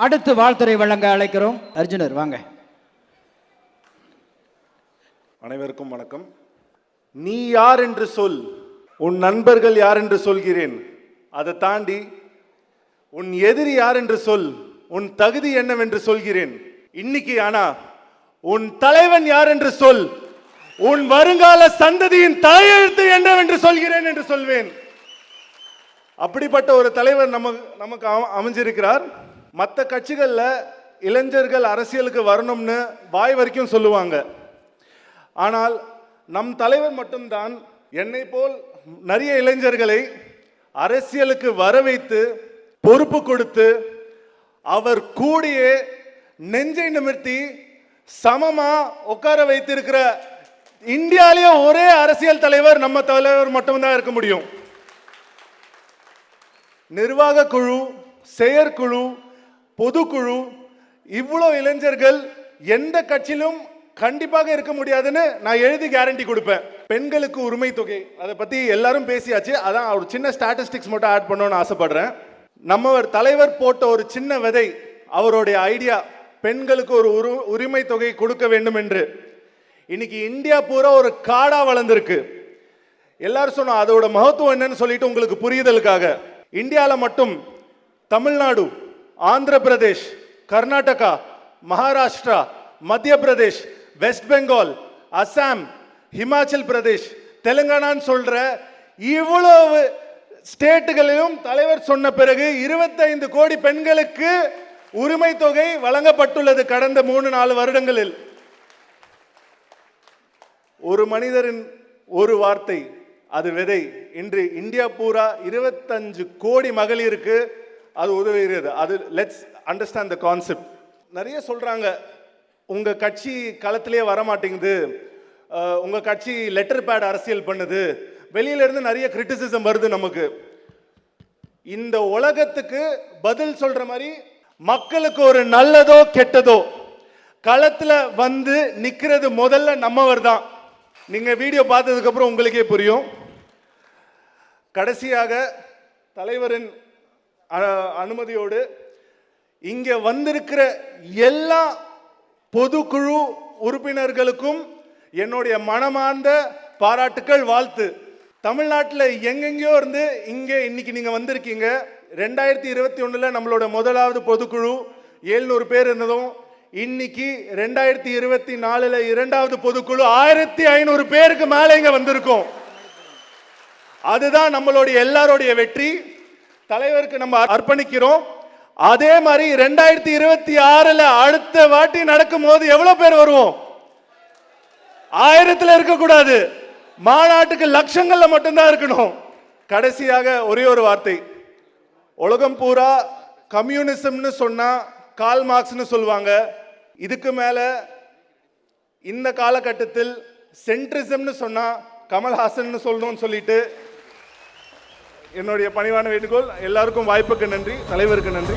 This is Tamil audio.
அடுத்து வாழ்த்துறை வழங்க அழைக்கிறோம். அர்ஜுனர் வாங்க. அனைவருக்கும் வணக்கம். நீ யார் என்று சொல் உன் நண்பர்கள் யார் என்று சொல்கிறேன். அதை தாண்டி உன் எதிரி யார் என்று சொல் உன் தகுதி என்னவென்று சொல்கிறேன். இன்னைக்கு ஆனா உன் தலைவன் யார் என்று சொல் உன் வருங்கால சந்ததியின் தலையெழுத்து என்னவென்று சொல்கிறேன் என்று சொல்வேன். அப்படிப்பட்ட ஒரு தலைவர் நமக்கு நமக்கு அம- அமைஞ்சிருக்கிறார். மற்ற கட்சிகளில் இளைஞர்கள் அரசியலுக்கு வரணும்னு வாய் வரைக்கும் சொல்லுவாங்க. ஆனால் நம் தலைவர் மட்டும்தான் என்னை போல் நிறைய இளைஞர்களை அரசியலுக்கு வர வைத்து பொறுப்பு கொடுத்து அவர் கூடியே நெஞ்சை நிமிர்த்தி சமமா உட்கார வைத்திருக்கிற இந்தியாலேயே ஒரே அரசியல் தலைவர் நம்ம தலைவர் மட்டும்தான் இருக்க முடியும். நிர்வாக குழு செயற்குழு பொதுக்குழு இவ்வளோ இளைஞர்கள் எந்த கட்சியிலும் கண்டிப்பாக இருக்க முடியாதுன்னு நான் எழுதி கேரண்டி கொடுப்பேன். பெண்களுக்கு உரிமை தொகை அதை பற்றி எல்லாரும் பேசியாச்சு. அதான் ஒரு சின்ன ஸ்டாட்டிஸ்டிக்ஸ் மட்டும் ஆட் பண்ணணும்னு ஆசைப்படுறேன். நம்ம ஒரு தலைவர் போட்ட ஒரு சின்ன விதை அவருடைய ஐடியா பெண்களுக்கு ஒரு உரு உரிமை தொகை கொடுக்க வேண்டும் என்று. இன்னைக்கு இந்தியா பூரா ஒரு காடாக வளர்ந்துருக்கு. எல்லாரும் சொன்னோம் அதோட மகத்துவம் என்னன்னு சொல்லிட்டு உங்களுக்கு புரியுதலுக்காக. இந்தியாவில் மட்டும் தமிழ்நாடு ஆந்திர பிரதேஷ் கர்நாடகா மகாராஷ்டிரா மத்திய பிரதேஷ் வெஸ்ட் பெங்கால் அசாம் ஹிமாச்சல் பிரதேஷ் தெலுங்கானான்னு சொல்கிற இவ்வளவு ஸ்டேட்டுகளிலும் தலைவர் சொன்ன பிறகு 25 கோடி பெண்களுக்கு உரிமை தொகை வழங்கப்பட்டுள்ளது கடந்த மூணு நாலு வருடங்களில். ஒரு மனிதரின் ஒரு வார்த்தை அது விதை. இன்று இந்தியா பூரா இருபத்தஞ்சு கோடி மகளிருக்கு அது உதவுகிறது அது லெட்ஸ் அண்டர்ஸ்டாண்ட் த கான்செப்ட் நிறைய சொல்கிறாங்க உங்கள் கட்சி களத்திலே வர மாட்டேங்குது கட்சி லெட்டர் பேட் அரசியல் பண்ணுது வெளியிலேருந்து நிறைய கிரிட்டிசிசம் வருது நமக்கு. இந்த உலகத்துக்கு பதில் சொல்கிற மாதிரி மக்களுக்கு ஒரு நல்லதோ கெட்டதோ களத்தில் வந்து நிற்கிறது முதல்ல நம்மவர் தான். நீங்கள் வீடியோ பார்த்ததுக்கப்புறம் உங்களுக்கே புரியும். கடைசியாக தலைவரின் அனுமதியோடு இங்கே வந்திருக்கிற எல்லா பொதுக்குழு உறுப்பினர்களுக்கும் என்னுடைய மனமார்ந்த பாராட்டுக்கள் வாழ்த்து. தமிழ்நாட்டில் எங்கெங்கேயோ இருந்து இங்கே இன்னைக்கு நீங்கள் வந்திருக்கீங்க. ரெண்டாயிரத்தி இருபத்தி ஒன்றில் நம்மளோட முதலாவது பொதுக்குழு எழுநூறு பேர் இருந்ததும் இன்னைக்கு ரெண்டாயிரத்தி இருபத்தி நாலுல இரண்டாவது பொதுக்குழு ஆயிரத்தி ஐநூறு பேருக்கு மேலே இங்கே வந்திருக்கோம். அதுதான் நம்மளுடைய எல்லாருடைய வெற்றி. தலைவருக்கு நம்ம அர்ப்பணிக்கிறோம். அதே மாதிரி ரெண்டாயிரத்தி இருபத்தி ஆறுல அடுத்த வாட்டி நடக்கும் போது எவ்வளவு பேர் வருவோம்? ஆயிரத்துல இருக்கக்கூடாது. மாநாட்டுக்கு லட்சங்கள்ல மட்டும்தான் இருக்கணும். கடைசியாக ஒரே ஒரு வார்த்தை. உலகம் பூரா கம்யூனிசம்னு சொன்னா கால் மார்க்ஸ்னு சொல்லுவாங்க. இதுக்கு மேல இந்த காலகட்டத்தில் சென்ட்ரிசம்னு சொன்னா கமல்ஹாசன் சொல்லணும்னு சொல்லிட்டு என்னுடைய பணிவான வேண்டுகோள் எல்லாருக்கும் வாய்ப்புக்கு நன்றி தலைவருக்கு நன்றி.